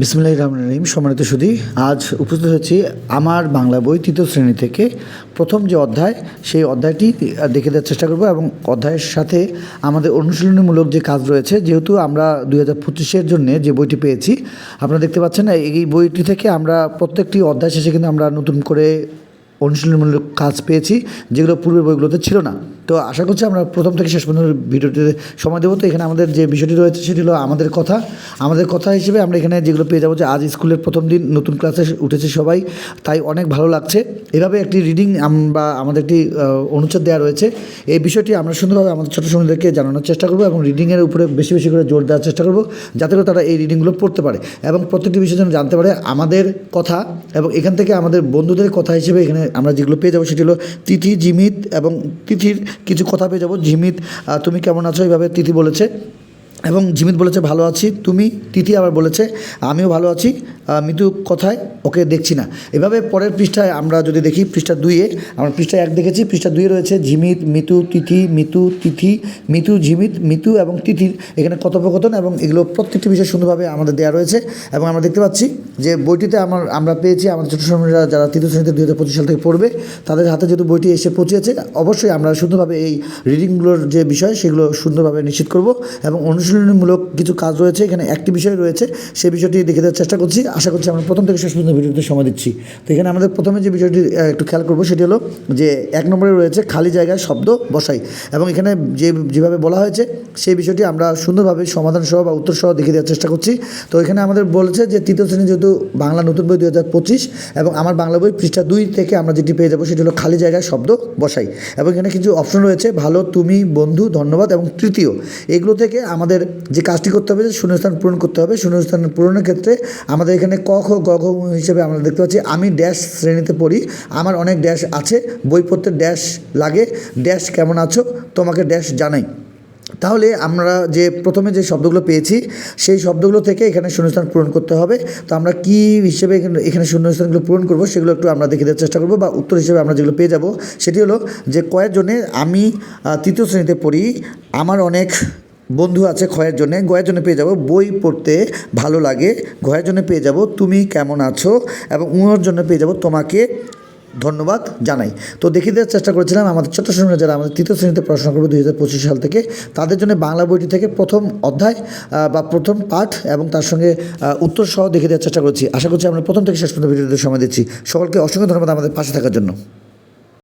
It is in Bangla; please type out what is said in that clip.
বিসমুল্লাহ রহমান রহিম, সম্মানিত সুধী, আজ উপস্থিত হয়েছি আমার বাংলা বই তৃতীয় শ্রেণি থেকে। প্রথম যে অধ্যায়, সেই অধ্যায়টি দেখে দেওয়ার চেষ্টা করব এবং অধ্যায়ের সাথে আমাদের অনুশীলনীমূলক যে কাজ রয়েছে, যেহেতু আমরা দুই হাজার পঁচিশের জন্য যে বইটি পেয়েছি, আপনারা দেখতে পাচ্ছেন এই বইটি থেকে আমরা প্রত্যেকটি অধ্যায় শেষে কিন্তু আমরা নতুন করে অনুশীলনমূলক কাজ পেয়েছি, যেগুলো পূর্বের বইগুলোতে ছিল না। তো আশা করছি আমরা প্রথম থেকে শেষ পর্যন্ত ভিডিওটিতে সময় দেবো। তো এখানে আমাদের যে বিষয়টি রয়েছে সেটি হলো আমাদের কথা। আমাদের কথা হিসেবে আমরা এখানে যেগুলো পেয়ে যাব যে আজ স্কুলের প্রথম দিন নতুন ক্লাসে উঠেছে সবাই, তাই অনেক ভালো লাগছে। এভাবে একটি রিডিং বা আমাদের একটি অনুচ্ছেদ দেওয়া রয়েছে। এই বিষয়টি আমরা সুন্দরভাবে আমাদের ছোটো সন্তানদেরকে জানানোর চেষ্টা করব এবং রিডিংয়ের উপরে বেশি বেশি করে জোর দেওয়ার চেষ্টা করব, যাতে করে তারা এই রিডিংগুলো পড়তে পারে এবং প্রত্যেকটি বিষয় যেন জানতে পারে আমাদের কথা এবং এখান থেকে আমাদের বন্ধুদের কথা হিসেবে এখানে আমরা যেগুলো পেয়ে যাব সেটি হলো তিথি, জিমিত এবং তিথির কিছু কথা পেয়ে যাব। আহ, তুমি কেমন আছো? এইভাবে তিথি বলেছে। এবং জিমিত বলেছে ভালো আছি। তুমি তিথি আবার বলেছে আমিও ভালো আছি। আহ, মিতু কথায়? ওকে দেখছি না। এভাবে পরের পৃষ্ঠায় আমরা যদি দেখি পৃষ্ঠা দুইয়ে আমরা পৃষ্ঠা এক দেখেছি পৃষ্ঠা দুইয়ে রয়েছে ঝিমিত মিতু তিথি মিতু তিথি মিতু ঝিমিত মিতু এবং তিথির এখানে কথোপকথন এবং এগুলো প্রত্যেকটি বিষয় সুন্দরভাবে আমাদের দেওয়া রয়েছে এবং আমরা দেখতে পাচ্ছি যে বইটিতে আমার আমরা পেয়েছি আমাদের ছোটো সময়রা যারা তৃতীয় শ্রেণীতে দুই হাজার পঁচিশ সাল থেকে পড়বে তাদের হাতে যেহেতু বইটি এসে পৌঁছেছে অবশ্যই আমরা সুন্দরভাবে এই রিডিংগুলোর যে বিষয় সেগুলো সুন্দরভাবে নিশ্চিত করব এবং অনুশীলনীমূলক কিছু কাজ রয়েছে, এখানে একটি বিষয় রয়েছে, সেই বিষয়টি দেখে দেওয়ার চেষ্টা করছি। আশা করছি আমরা প্রথম থেকে শেষ পর্যন্ত ভিডিওতে সময় দিচ্ছি। তো এখানে আমাদের প্রথমে যে বিষয়টি একটু খেয়াল করব, সেটি হলো যে এক নম্বরে রয়েছে খালি জায়গায় শব্দ বসাই এবং এখানে যে, যেভাবে বলা হয়েছে, সেই বিষয়টি আমরা সুন্দরভাবে সমাধান সহ বা উত্তর সহ দেখে দেওয়ার চেষ্টা করছি। তো এখানে আমাদের বলেছে যে তৃতীয় শ্রেণি যেহেতু বাংলা নতুন বই দুই হাজার পঁচিশ এবং আমার বাংলা বই পৃষ্ঠা দুই থেকে আমরা যেটি পেয়ে যাব, সেটি হলো খালি জায়গায় শব্দ বসাই। এবং এখানে কিছু অপশন রয়েছে, ভালো, তুমি, বন্ধু, ধন্যবাদ এবং তৃতীয়। এগুলো থেকে আমাদের যে কাজটি করতে হবে, যে শূন্যস্থান পূরণ করতে হবে, শূন্যস্থান পূরণের ক্ষেত্রে আমাদের এখানে ক, খ, গ, ঘ হিসেবে আমরা দেখতে পাচ্ছি, আমি ড্যাশ শ্রেণীতে পড়ি, আমার অনেক ড্যাশ আছে, বই পড়তে ড্যাশ লাগে ড্যাশ কেমন আছো, তোমাকে ড্যাশ জানাই। তাহলে আমরা যে প্রথমে যে শব্দগুলো পেয়েছি, সেই শব্দগুলো থেকে এখানে শূন্যস্থান পূরণ করতে হবে। তো আমরা কি হিসেবে এখানে শূন্যস্থানগুলো পূরণ করব, সেগুলো একটু আমরা দেখে দেওয়ার চেষ্টা করব, বা উত্তর হিসেবে আমরা যেগুলো পেয়ে যাব, সেটি হলো যে কয়ের জন্যে আমি তৃতীয় শ্রেণীতে পড়ি, আমার অনেক বন্ধু আছে ক্ষয়ের জন্য, গয়ের জন্য পেয়ে যাব, বই পড়তে ভালো লাগে ঘয়ের জন্য পেয়ে যাব, তুমি কেমন আছো? এবং উঁয়োর জন্য পেয়ে যাব তোমাকে ধন্যবাদ জানাই। তো দেখিয়ে দেওয়ার চেষ্টা করেছিলাম, আমাদের ছোট্ট শ্রেণীরা যারা আমাদের তৃতীয় শ্রেণীতে পড়াশোনা করবে দুই হাজার পঁচিশ সাল থেকে, তাদের জন্য বাংলা বইটি থেকে প্রথম অধ্যায় বা প্রথম পাঠ এবং তার সঙ্গে উত্তর সহ দেখে দেওয়ার চেষ্টা করছি। আশা করছি আমরা প্রথম থেকে শেষ পর্যন্ত ভিডিওতে সময় দিচ্ছি। সকলকে অসংখ্য ধন্যবাদ আমাদের পাশে থাকার জন্য।